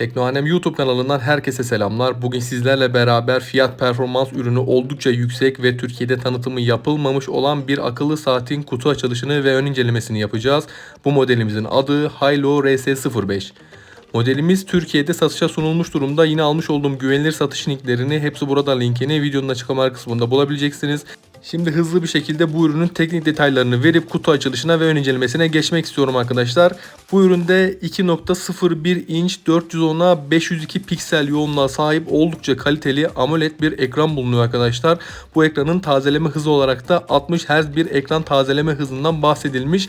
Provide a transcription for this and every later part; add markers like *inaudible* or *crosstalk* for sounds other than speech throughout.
Teknohanem YouTube kanalından herkese selamlar. Bugün sizlerle beraber fiyat performans ürünü oldukça yüksek ve Türkiye'de tanıtımı yapılmamış olan bir akıllı saatin kutu açılışını ve ön incelemesini yapacağız. Bu modelimizin adı Hilo RS05. Modelimiz Türkiye'de satışa sunulmuş durumda. Yine almış olduğum güvenilir satış linklerini hepsi burada linkini videonun açıklama kısmında bulabileceksiniz. Şimdi hızlı bir şekilde bu ürünün teknik detaylarını verip kutu açılışına ve ön incelemesine geçmek istiyorum arkadaşlar. Bu üründe 2.01 inç 410'a 502 piksel yoğunluğa sahip oldukça kaliteli AMOLED bir ekran bulunuyor arkadaşlar. Bu ekranın tazeleme hızı olarak da 60 Hz bir ekran tazeleme hızından bahsedilmiş.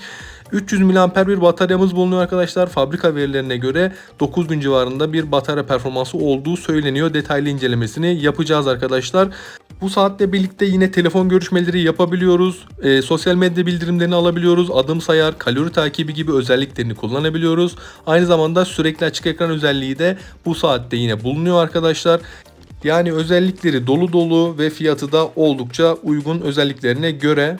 300 mAh bir bataryamız bulunuyor arkadaşlar. Fabrika verilerine göre 9000 civarında bir batarya performansı olduğu söyleniyor. Detaylı incelemesini yapacağız arkadaşlar. Bu saatle birlikte yine telefon görüşmeleri yapabiliyoruz. E, sosyal medya bildirimlerini alabiliyoruz. Adım sayar, kalori takibi gibi özelliklerini kullanabiliyoruz. Aynı zamanda sürekli açık ekran özelliği de bu saatte yine bulunuyor arkadaşlar. Yani özellikleri dolu dolu ve fiyatı da oldukça uygun özelliklerine göre.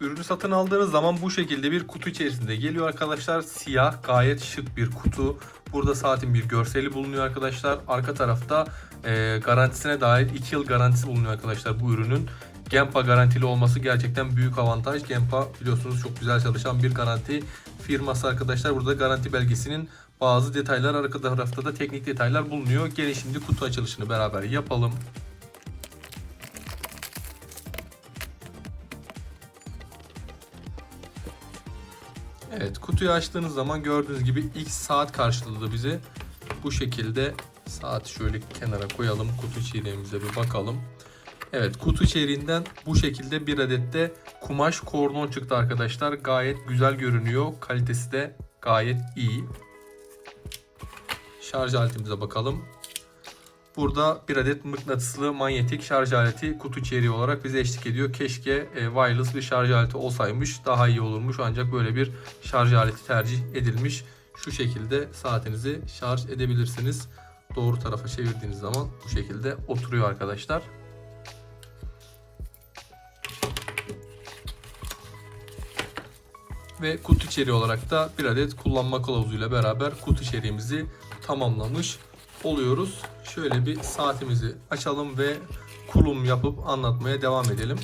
Ürünü satın aldığınız zaman bu şekilde bir kutu içerisinde geliyor arkadaşlar. Siyah gayet şık bir kutu. Burada saatin bir görseli bulunuyor arkadaşlar. Arka tarafta e, garantisine dair 2 yıl garantisi bulunuyor arkadaşlar bu ürünün. Gempa garantili olması gerçekten büyük avantaj. Gempa biliyorsunuz çok güzel çalışan bir garanti firması arkadaşlar. Burada garanti belgesinin bazı detaylar arka tarafta da teknik detaylar bulunuyor. Gelin şimdi kutu açılışını beraber yapalım. Evet kutuyu açtığınız zaman gördüğünüz gibi X saat karşıladı bizi. Bu şekilde saat şöyle kenara koyalım. Kutu içeriğimize bir bakalım. Evet kutu içeriğinden bu şekilde bir adet de kumaş kordon çıktı arkadaşlar. Gayet güzel görünüyor. Kalitesi de gayet iyi. Şarj aletimize bakalım. Burada bir adet mıknatıslı manyetik şarj aleti kutu içeriği olarak bize eşlik ediyor. Keşke e, wireless bir şarj aleti olsaymış daha iyi olurmuş. Ancak böyle bir şarj aleti tercih edilmiş. Şu şekilde saatinizi şarj edebilirsiniz. Doğru tarafa çevirdiğiniz zaman bu şekilde oturuyor arkadaşlar. Ve kutu içeriği olarak da bir adet kullanma kılavuzuyla beraber kutu içeriğimizi tamamlamış oluyoruz. Şöyle bir saatimizi açalım ve kulum yapıp anlatmaya devam edelim.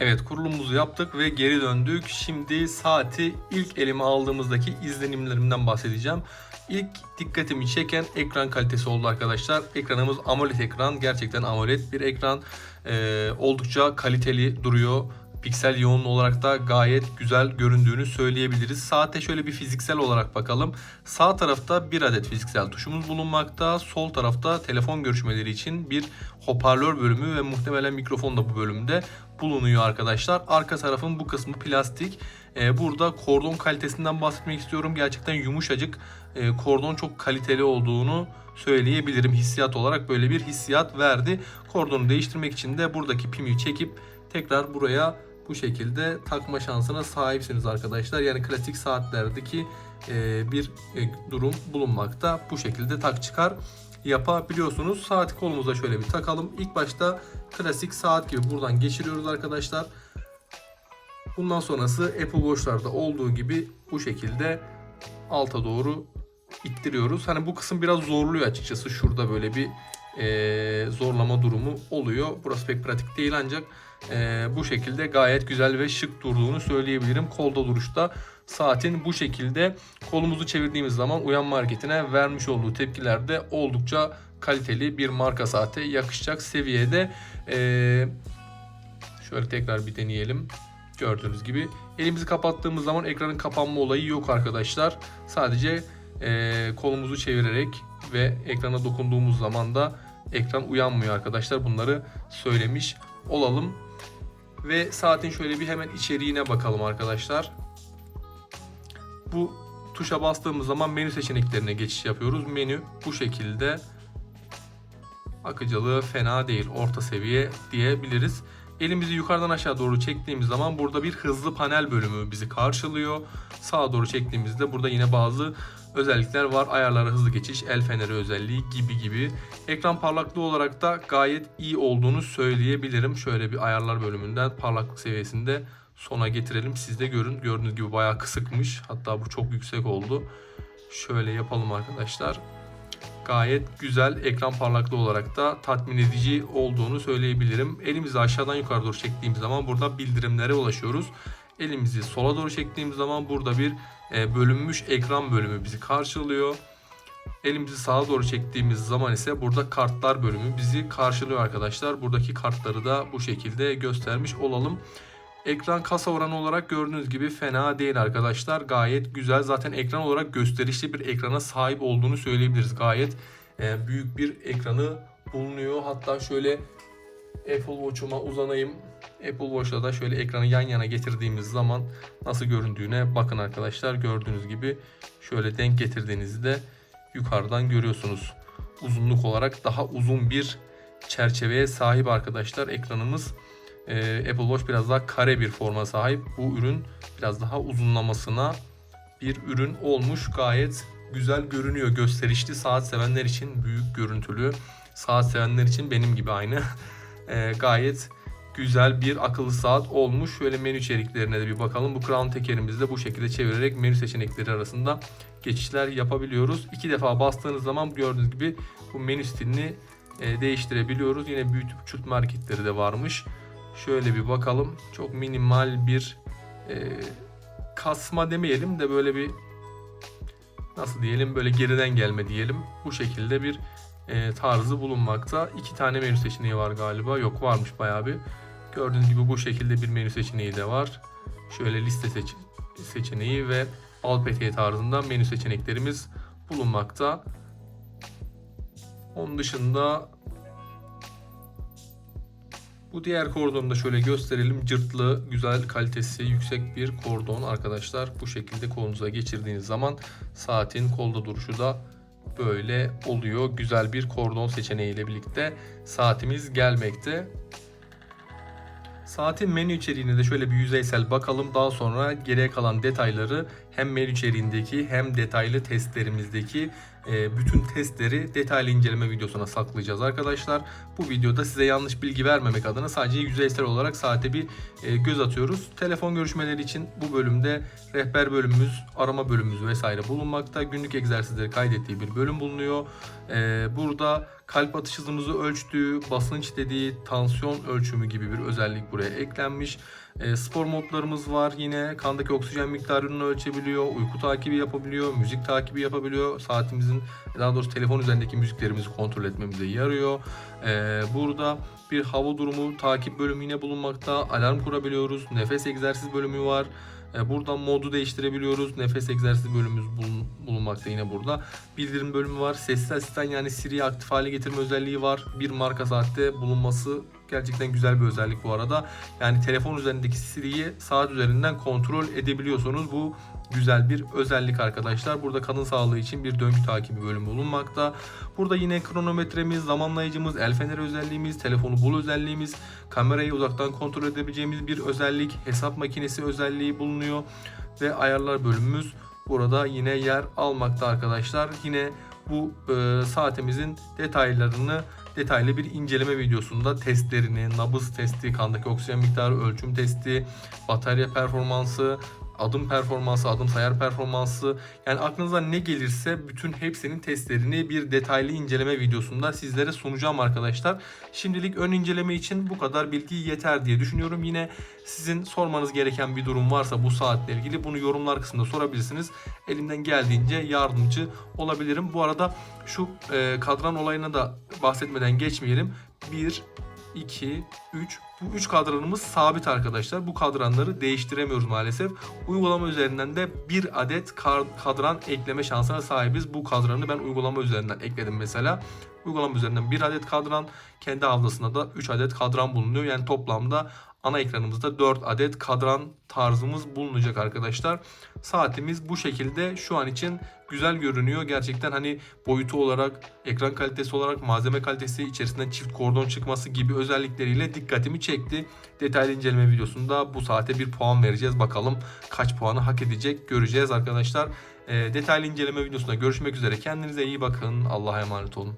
Evet kurulumumuzu yaptık ve geri döndük. Şimdi saati ilk elime aldığımızdaki izlenimlerimden bahsedeceğim. İlk dikkatimi çeken ekran kalitesi oldu arkadaşlar. Ekranımız AMOLED ekran. Gerçekten AMOLED bir ekran. Ee, oldukça kaliteli duruyor. Piksel yoğun olarak da gayet güzel göründüğünü söyleyebiliriz. Saate şöyle bir fiziksel olarak bakalım. Sağ tarafta bir adet fiziksel tuşumuz bulunmakta. Sol tarafta telefon görüşmeleri için bir hoparlör bölümü ve muhtemelen mikrofon da bu bölümde bulunuyor arkadaşlar. Arka tarafın bu kısmı plastik. Ee, burada kordon kalitesinden bahsetmek istiyorum. Gerçekten yumuşacık. Ee, kordon çok kaliteli olduğunu söyleyebilirim. Hissiyat olarak böyle bir hissiyat verdi. Kordonu değiştirmek için de buradaki pimi çekip tekrar buraya bu şekilde takma şansına sahipsiniz arkadaşlar. Yani klasik saatlerdeki e, bir e, durum bulunmakta. Bu şekilde tak çıkar yapabiliyorsunuz. Saati kolumuza şöyle bir takalım. İlk başta klasik saat gibi buradan geçiriyoruz arkadaşlar. Bundan sonrası Apple Watch'larda olduğu gibi bu şekilde alta doğru ittiriyoruz. Hani bu kısım biraz zorluyor açıkçası. Şurada böyle bir e, zorlama durumu oluyor. Burası pek pratik değil ancak e, bu şekilde gayet güzel ve şık durduğunu söyleyebilirim. Kolda duruşta saatin bu şekilde kolumuzu çevirdiğimiz zaman uyanma hareketine vermiş olduğu tepkilerde oldukça kaliteli bir marka saate yakışacak seviyede. E, şöyle tekrar bir deneyelim. Gördüğünüz gibi elimizi kapattığımız zaman ekranın kapanma olayı yok arkadaşlar. Sadece e, kolumuzu çevirerek ve ekrana dokunduğumuz zaman da ekran uyanmıyor arkadaşlar. Bunları söylemiş olalım. Ve saatin şöyle bir hemen içeriğine bakalım arkadaşlar. Bu tuşa bastığımız zaman menü seçeneklerine geçiş yapıyoruz. Menü bu şekilde akıcılığı fena değil. Orta seviye diyebiliriz. Elimizi yukarıdan aşağı doğru çektiğimiz zaman burada bir hızlı panel bölümü bizi karşılıyor. Sağa doğru çektiğimizde burada yine bazı özellikler var. Ayarlara hızlı geçiş, el feneri özelliği gibi gibi. Ekran parlaklığı olarak da gayet iyi olduğunu söyleyebilirim. Şöyle bir ayarlar bölümünden parlaklık seviyesinde sona getirelim. Siz de görün. Gördüğünüz gibi bayağı kısıkmış. Hatta bu çok yüksek oldu. Şöyle yapalım arkadaşlar. Gayet güzel ekran parlaklığı olarak da tatmin edici olduğunu söyleyebilirim. Elimizi aşağıdan yukarı doğru çektiğimiz zaman burada bildirimlere ulaşıyoruz. Elimizi sola doğru çektiğimiz zaman burada bir e, bölünmüş ekran bölümü bizi karşılıyor. Elimizi sağa doğru çektiğimiz zaman ise burada kartlar bölümü bizi karşılıyor arkadaşlar. Buradaki kartları da bu şekilde göstermiş olalım. Ekran kasa oranı olarak gördüğünüz gibi fena değil arkadaşlar. Gayet güzel. Zaten ekran olarak gösterişli bir ekrana sahip olduğunu söyleyebiliriz. Gayet e, büyük bir ekranı bulunuyor. Hatta şöyle Apple Watch'uma uzanayım. Apple Watch'la da şöyle ekranı yan yana getirdiğimiz zaman nasıl göründüğüne bakın arkadaşlar. Gördüğünüz gibi şöyle denk getirdiğinizde yukarıdan görüyorsunuz. Uzunluk olarak daha uzun bir çerçeveye sahip arkadaşlar ekranımız. Ee, Apple Watch biraz daha kare bir forma sahip. Bu ürün biraz daha uzunlamasına bir ürün olmuş. Gayet güzel görünüyor. Gösterişli saat sevenler için büyük görüntülü. Saat sevenler için benim gibi aynı. Ee, *laughs* gayet güzel bir akıllı saat olmuş. Şöyle menü içeriklerine de bir bakalım. Bu Crown tekerimizi de bu şekilde çevirerek menü seçenekleri arasında geçişler yapabiliyoruz. İki defa bastığınız zaman gördüğünüz gibi bu menü stilini e, değiştirebiliyoruz. Yine büyütüp küçültme hareketleri de varmış. Şöyle bir bakalım. Çok minimal bir e, kasma demeyelim de böyle bir nasıl diyelim böyle geriden gelme diyelim. Bu şekilde bir e, tarzı bulunmakta. İki tane menü seçeneği var galiba. Yok varmış bayağı bir. Gördüğünüz gibi bu şekilde bir menü seçeneği de var. Şöyle liste seç seçeneği ve al peteği tarzında menü seçeneklerimiz bulunmakta. Onun dışında bu diğer kordonu da şöyle gösterelim. Cırtlı, güzel kalitesi yüksek bir kordon arkadaşlar. Bu şekilde kolunuza geçirdiğiniz zaman saatin kolda duruşu da böyle oluyor. Güzel bir kordon seçeneğiyle birlikte saatimiz gelmekte. Saatin menü içeriğine de şöyle bir yüzeysel bakalım. Daha sonra geriye kalan detayları hem menü içeriğindeki hem detaylı testlerimizdeki e, bütün testleri detaylı inceleme videosuna saklayacağız arkadaşlar. Bu videoda size yanlış bilgi vermemek adına sadece yüzeysel olarak saate bir e, göz atıyoruz. Telefon görüşmeleri için bu bölümde rehber bölümümüz, arama bölümümüz vesaire bulunmakta. Günlük egzersizleri kaydettiği bir bölüm bulunuyor. E, burada kalp atış hızımızı ölçtüğü, basınç dediği, tansiyon ölçümü gibi bir özellik buraya eklenmiş. E, spor modlarımız var. Yine kandaki oksijen miktarını ölçebiliyor, uyku takibi yapabiliyor, müzik takibi yapabiliyor. Saatimizin daha doğrusu telefon üzerindeki müziklerimizi kontrol etmemize yarıyor. E, burada bir hava durumu takip bölümü yine bulunmakta. Alarm kurabiliyoruz. Nefes egzersiz bölümü var. E, Buradan modu değiştirebiliyoruz. Nefes egzersiz bölümümüz bulun- bulunmakta yine burada. Bildirim bölümü var. Sessiz asistan yani Siri'yi aktif hale getirme özelliği var. Bir marka saatte bulunması gerçekten güzel bir özellik bu arada. Yani telefon üzerindeki Siri'yi saat üzerinden kontrol edebiliyorsunuz. Bu güzel bir özellik arkadaşlar. Burada kadın sağlığı için bir döngü takibi bölümü bulunmakta. Burada yine kronometremiz, zamanlayıcımız, el feneri özelliğimiz, telefonu bul özelliğimiz, kamerayı uzaktan kontrol edebileceğimiz bir özellik, hesap makinesi özelliği bulunuyor ve ayarlar bölümümüz burada yine yer almakta arkadaşlar. Yine bu e, saatimizin detaylarını detaylı bir inceleme videosunda testlerini, nabız testi, kandaki oksijen miktarı ölçüm testi, batarya performansı, adım performansı, adım sayar performansı yani aklınıza ne gelirse bütün hepsinin testlerini bir detaylı inceleme videosunda sizlere sunacağım arkadaşlar. Şimdilik ön inceleme için bu kadar bilgi yeter diye düşünüyorum. Yine sizin sormanız gereken bir durum varsa bu saatle ilgili bunu yorumlar kısmında sorabilirsiniz. Elimden geldiğince yardımcı olabilirim. Bu arada şu e, kadran olayına da bahsetmeden geçmeyelim. 1, 2, 3. Bu 3 kadranımız sabit arkadaşlar. Bu kadranları değiştiremiyoruz maalesef. Uygulama üzerinden de bir adet kadran ekleme şansına sahibiz. Bu kadranı ben uygulama üzerinden ekledim mesela. Uygulama üzerinden bir adet kadran, kendi hafızasında da 3 adet kadran bulunuyor. Yani toplamda ana ekranımızda 4 adet kadran tarzımız bulunacak arkadaşlar. Saatimiz bu şekilde şu an için güzel görünüyor. Gerçekten hani boyutu olarak, ekran kalitesi olarak, malzeme kalitesi, içerisinden çift kordon çıkması gibi özellikleriyle dikkatimi çekti. Detaylı inceleme videosunda bu saate bir puan vereceğiz. Bakalım kaç puanı hak edecek göreceğiz arkadaşlar. E, detaylı inceleme videosunda görüşmek üzere. Kendinize iyi bakın. Allah'a emanet olun.